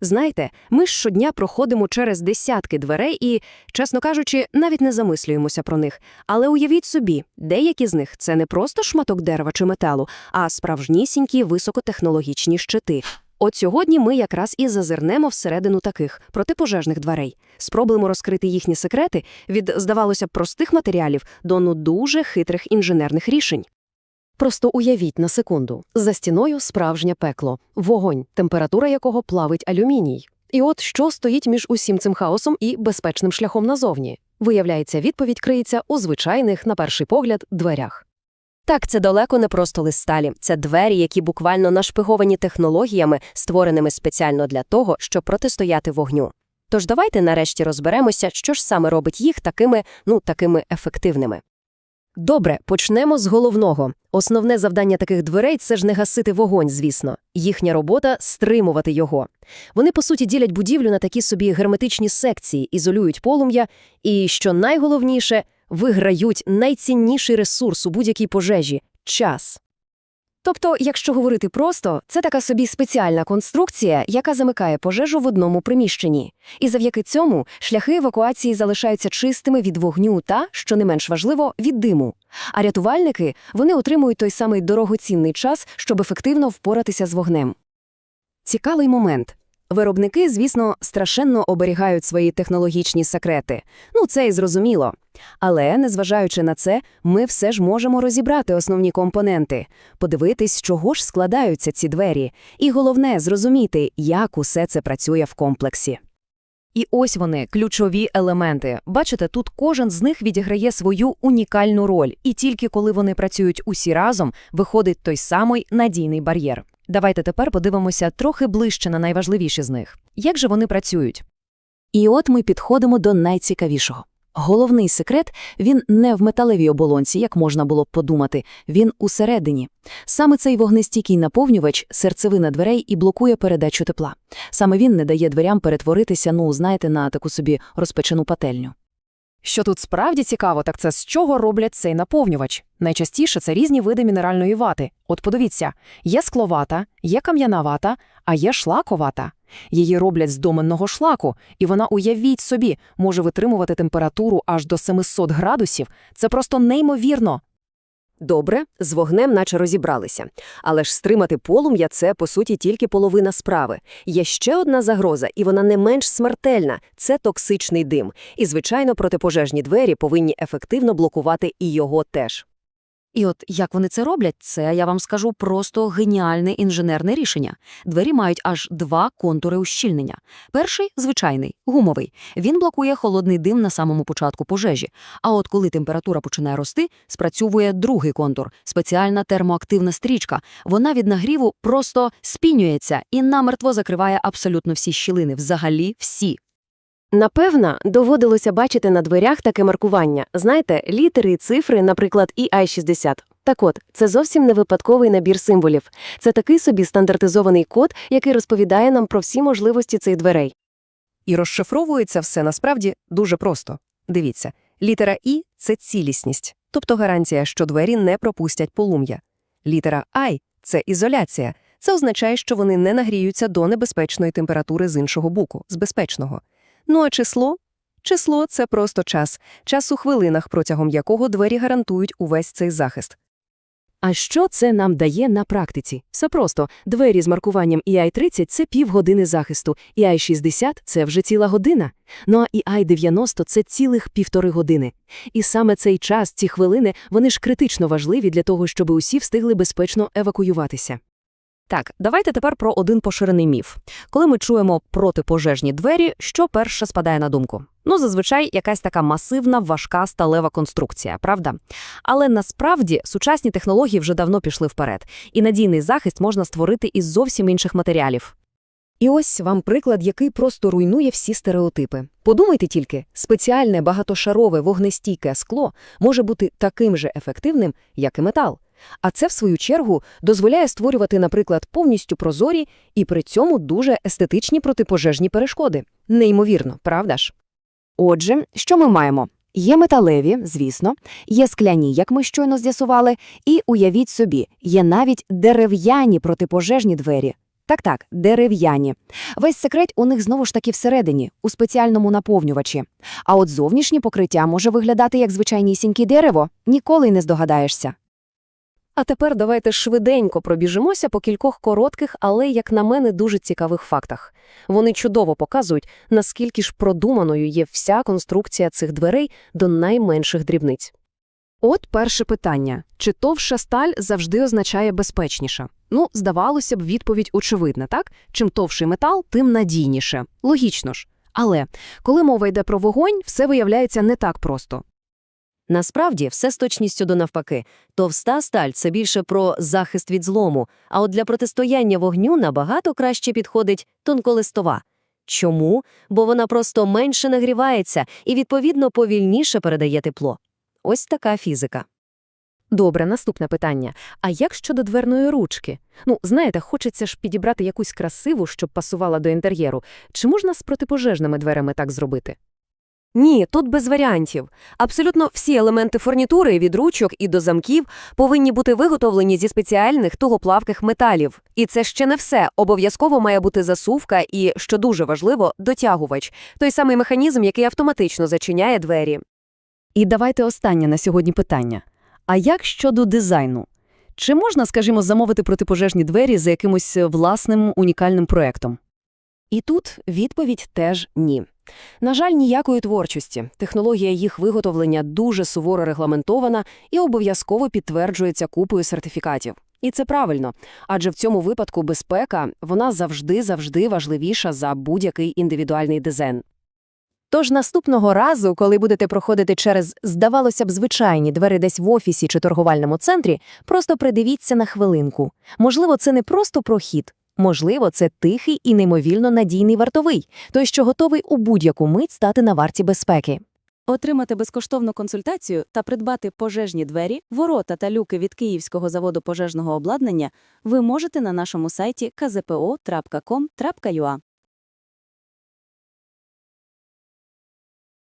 Знаєте, ми щодня проходимо через десятки дверей і, чесно кажучи, навіть не замислюємося про них. Але уявіть собі, деякі з них – це не просто шматок дерева чи металу, а справжнісінькі високотехнологічні щити. От сьогодні ми якраз і зазирнемо всередину таких протипожежних дверей. Спробуємо розкрити їхні секрети від, здавалося б, простих матеріалів до ну дуже хитрих інженерних рішень. Просто уявіть на секунду. За стіною справжнє пекло, вогонь, температура якого плавить алюміній. І от що стоїть між усім цим хаосом і безпечним шляхом назовні? Виявляється, відповідь криється у звичайних, на перший погляд, дверях. Так, це далеко не просто лист сталі. Це двері, які буквально нашпиговані технологіями, створеними спеціально для того, щоб протистояти вогню. Тож давайте нарешті розберемося, що ж саме робить їх такими, ну, такими ефективними. Добре, почнемо з головного. Основне завдання таких дверей – це ж не гасити вогонь, звісно. Їхня робота – стримувати його. Вони, по суті, ділять будівлю на такі собі герметичні секції, ізолюють полум'я і, що найголовніше, виграють найцінніший ресурс у будь-якій пожежі – час. Тобто, якщо говорити просто, це така собі спеціальна конструкція, яка замикає пожежу в одному приміщенні. І завдяки цьому шляхи евакуації залишаються чистими від вогню та, що не менш важливо, від диму. А рятувальники, вони отримують той самий дорогоцінний час, щоб ефективно впоратися з вогнем. Цікавий момент. Виробники, звісно, страшенно оберігають свої технологічні секрети. Ну, це і зрозуміло. Але, незважаючи на це, ми все ж можемо розібрати основні компоненти, подивитись, чого ж складаються ці двері, і головне – зрозуміти, як усе це працює в комплексі. І ось вони, ключові елементи. Бачите, тут кожен з них відіграє свою унікальну роль, і тільки коли вони працюють усі разом, виходить той самий надійний бар'єр. Давайте тепер подивимося трохи ближче на найважливіші з них. Як же вони працюють? І от ми підходимо до найцікавішого. Головний секрет – він не в металевій оболонці, як можна було б подумати, він усередині. Саме цей вогнестійкий наповнювач – серцевина дверей і блокує передачу тепла. Саме він не дає дверям перетворитися, ну, знаєте, на таку собі розпечену пательню. Що тут справді цікаво, так це з чого роблять цей наповнювач. Найчастіше це різні види мінеральної вати. От подивіться, є скловата, є кам'яна вата, а є шлаковата. Її роблять з доменного шлаку, і вона, уявіть собі, може витримувати температуру аж до 700 градусів. Це просто неймовірно. Добре, з вогнем наче розібралися. Але ж стримати полум'я – це, по суті, тільки половина справи. Є ще одна загроза, і вона не менш смертельна – це токсичний дим. І, звичайно, протипожежні двері повинні ефективно блокувати і його теж. І от як вони це роблять, це, я вам скажу, просто геніальне інженерне рішення. Двері мають аж два контури ущільнення. Перший – звичайний, гумовий. Він блокує холодний дим на самому початку пожежі. А от коли температура починає рости, спрацьовує другий контур – спеціальна термоактивна стрічка. Вона від нагріву просто спінюється і намертво закриває абсолютно всі щілини, взагалі всі. Напевно, доводилося бачити на дверях таке маркування. Знаєте, літери і цифри, наприклад, EI60. Так от, це зовсім не випадковий набір символів. Це такий собі стандартизований код, який розповідає нам про всі можливості цих дверей. І розшифровується все насправді дуже просто. Дивіться, літера І – це цілісність, тобто гарантія, що двері не пропустять полум'я. Літера I – це ізоляція. Це означає, що вони не нагріються до небезпечної температури з іншого боку, з безпечного. Ну а число? Число – це просто час, час у хвилинах, протягом якого двері гарантують увесь цей захист. А що це нам дає на практиці? Все просто. Двері з маркуванням EI30 – це півгодини захисту, EI60 – це вже ціла година. Ну а EI90 – це цілих півтори години. І саме цей час, ці хвилини, вони ж критично важливі для того, щоб усі встигли безпечно евакуюватися. Так, давайте тепер про один поширений міф. Коли ми чуємо протипожежні двері, що перше спадає на думку? Ну, зазвичай якась така масивна, важка сталева конструкція, правда? Але насправді сучасні технології вже давно пішли вперед, і надійний захист можна створити із зовсім інших матеріалів. І ось вам приклад, який просто руйнує всі стереотипи. Подумайте тільки, спеціальне багатошарове вогнестійке скло може бути таким же ефективним, як і метал. А це, в свою чергу, дозволяє створювати, наприклад, повністю прозорі і при цьому дуже естетичні протипожежні перешкоди. Неймовірно, правда ж? Отже, що ми маємо? Є металеві, звісно, є скляні, як ми щойно з'ясували, і, уявіть собі, є навіть дерев'яні протипожежні двері. Так-так, дерев'яні. Весь секрет у них знову ж таки всередині, у спеціальному наповнювачі. А от зовнішнє покриття може виглядати як звичайнісіньке дерево, ніколи й не здогадаєшся. А тепер давайте швиденько пробіжимося по кількох коротких, але, як на мене, дуже цікавих фактах. Вони чудово показують, наскільки ж продуманою є вся конструкція цих дверей до найменших дрібниць. От перше питання. Чи товща сталь завжди означає безпечніша? Ну, здавалося б, відповідь очевидна, так? Чим товший метал, тим надійніше. Логічно ж. Але коли мова йде про вогонь, все виявляється не так просто. Насправді, все з точністю до навпаки. Товста сталь – це більше про захист від злому, а от для протистояння вогню набагато краще підходить тонколистова. Чому? Бо вона просто менше нагрівається і, відповідно, повільніше передає тепло. Ось така фізика. Добре, наступне питання. А як щодо дверної ручки? Ну, знаєте, хочеться ж підібрати якусь красиву, щоб пасувала до інтер'єру. Чи можна з протипожежними дверями так зробити? Ні, тут без варіантів. Абсолютно всі елементи фурнітури від ручок і до замків повинні бути виготовлені зі спеціальних тугоплавких металів. І це ще не все. Обов'язково має бути засувка і, що дуже важливо, дотягувач. Той самий механізм, який автоматично зачиняє двері. І давайте останнє на сьогодні питання. А як щодо дизайну? Чи можна, скажімо, замовити протипожежні двері за якимось е, власним унікальним проектом? І тут відповідь теж ні. На жаль, ніякої творчості. Технологія їх виготовлення дуже суворо регламентована і обов'язково підтверджується купою сертифікатів. І це правильно, адже в цьому випадку безпека вона завжди-завжди важливіша за будь-який індивідуальний дизайн. Тож наступного разу, коли будете проходити через, здавалося б, звичайні двері десь в офісі чи торговельному центрі, просто придивіться на хвилинку. Можливо, це не просто прохід. Можливо, це тихий і неймовірно надійний вартовий, той, що готовий у будь-яку мить стати на варті безпеки. Отримати безкоштовну консультацію та придбати пожежні двері, ворота та люки від Київського заводу пожежного обладнання ви можете на нашому сайті kzpo.com.ua.